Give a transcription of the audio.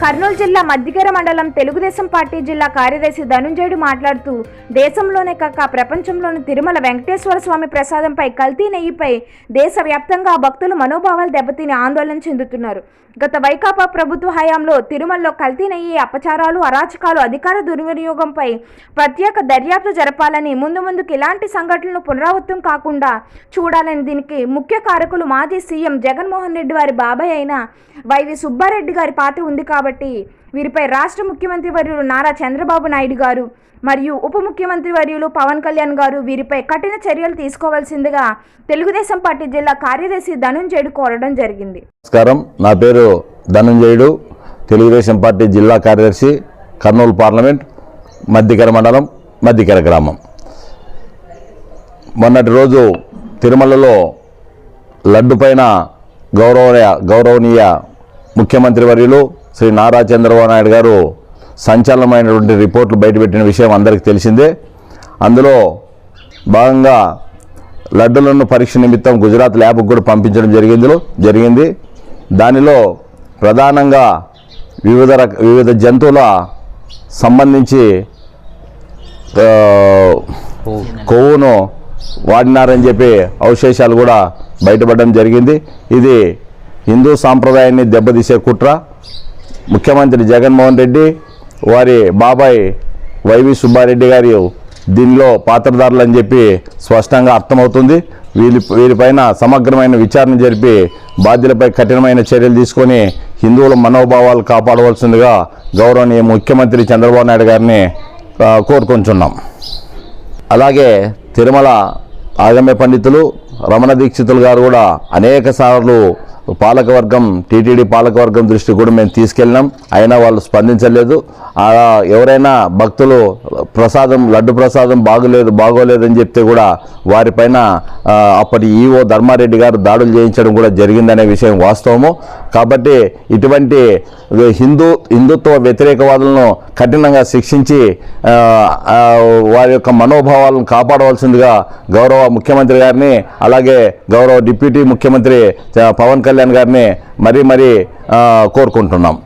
కర్నూలు జిల్లా మద్దిగెర మండలం తెలుగుదేశం పార్టీ జిల్లా కార్యదర్శి ధనుంజయుడు మాట్లాడుతూ దేశంలోనే కాక ప్రపంచంలోని తిరుమల వెంకటేశ్వర స్వామి ప్రసాదంపై కల్తీ నెయ్యిపై దేశవ్యాప్తంగా భక్తులు మనోభావాలు దెబ్బతిని ఆందోళన చెందుతున్నారు. గత వైకాపా ప్రభుత్వ హయాంలో తిరుమలలో కల్తీ నెయ్యి అపచారాలు అరాచకాలు అధికార దుర్వినియోగంపై ప్రత్యేక దర్యాప్తు జరపాలని ముందు ముందుకు ఇలాంటి సంఘటనలు పునరావృతం కాకుండా చూడాలని దీనికి ముఖ్య కారకులు మాజీ సీఎం జగన్మోహన్ రెడ్డి వారి బాబాయ్ అయిన వైవి సుబ్బారెడ్డి గారి పార్టీ ఉంది కాబట్టి వీరిపై రాష్ట్ర ముఖ్యమంత్రి వర్యులు నారా చంద్రబాబు నాయుడు గారు మరియు ఉప ముఖ్యమంత్రి వర్యులు పవన్ కళ్యాణ్ గారు వీరిపై కఠిన చర్యలు తీసుకోవాల్సిందిగా తెలుగుదేశం పార్టీ జిల్లా కార్యదర్శి ధనుంజయుడు కోరడం జరిగింది. నమస్కారం. నా పేరు ధనుంజయుడు తెలుగుదేశం పార్టీ జిల్లా కార్యదర్శి కర్నూలు పార్లమెంట్ మధ్యకర మండలం మధ్యకర గ్రామం. మొన్నటి రోజు తిరుమలలో లడ్డు పైన గౌరవ గౌరవనీయ ముఖ్యమంత్రి వర్యులు శ్రీ నారా చంద్రబాబు నాయుడు గారు సంచలనమైనటువంటి రిపోర్ట్లు బయటపెట్టిన విషయం అందరికీ తెలిసిందే. అందులో భాగంగా లడ్డులను పరీక్ష నిమిత్తం గుజరాత్ ల్యాబ్కు కూడా పంపించడం జరిగింది జరిగింది. దానిలో ప్రధానంగా వివిధ రక వివిధ జంతువుల సంబంధించి కొవ్వును వాడినారని చెప్పి అవశేషాలు కూడా బయటపడడం జరిగింది. ఇది హిందూ సాంప్రదాయాన్ని దెబ్బతీసే కుట్ర. ముఖ్యమంత్రి జగన్మోహన్ రెడ్డి వారి బాబాయ్ వైవి సుబ్బారెడ్డి గారి దీనిలో పాత్రధారులు అని చెప్పి స్పష్టంగా అర్థమవుతుంది. వీరి వీరిపైన సమగ్రమైన విచారణ జరిపి బాధ్యులపై కఠినమైన చర్యలు తీసుకొని హిందువుల మనోభావాలు కాపాడవలసిందిగా గౌరవనీయ ముఖ్యమంత్రి చంద్రబాబు నాయుడు గారిని కోరుకుంటున్నాం అలాగే తిరుమల ఆగమ్య పండితులు రమణ దీక్షితులు గారు కూడా అనేక సార్లు పాలకవర్గం టీటీడీ పాలకవర్గం దృష్టి కూడా మేము తీసుకెళ్ళినాం. అయినా వాళ్ళు స్పందించలేదు. ఎవరైనా భక్తులు ప్రసాదం లడ్డు ప్రసాదం బాగోలేదు బాగోలేదని చెప్తే కూడా వారిపైన అప్పటి ఈఓ ధర్మారెడ్డి గారు దాడులు చేయించడం కూడా జరిగిందనే విషయం వాస్తవము. కాబట్టి ఇటువంటి హిందూ హిందుత్వ వ్యతిరేకవాదులను కఠినంగా శిక్షించి వారి యొక్క మనోభావాలను కాపాడవలసిందిగా గౌరవ ముఖ్యమంత్రి గారిని అలాగే గౌరవ డిప్యూటీ ముఖ్యమంత్రి పవన్ కళ్యాణ్ గారిని మరీ మరీ కోరుకుంటున్నాం.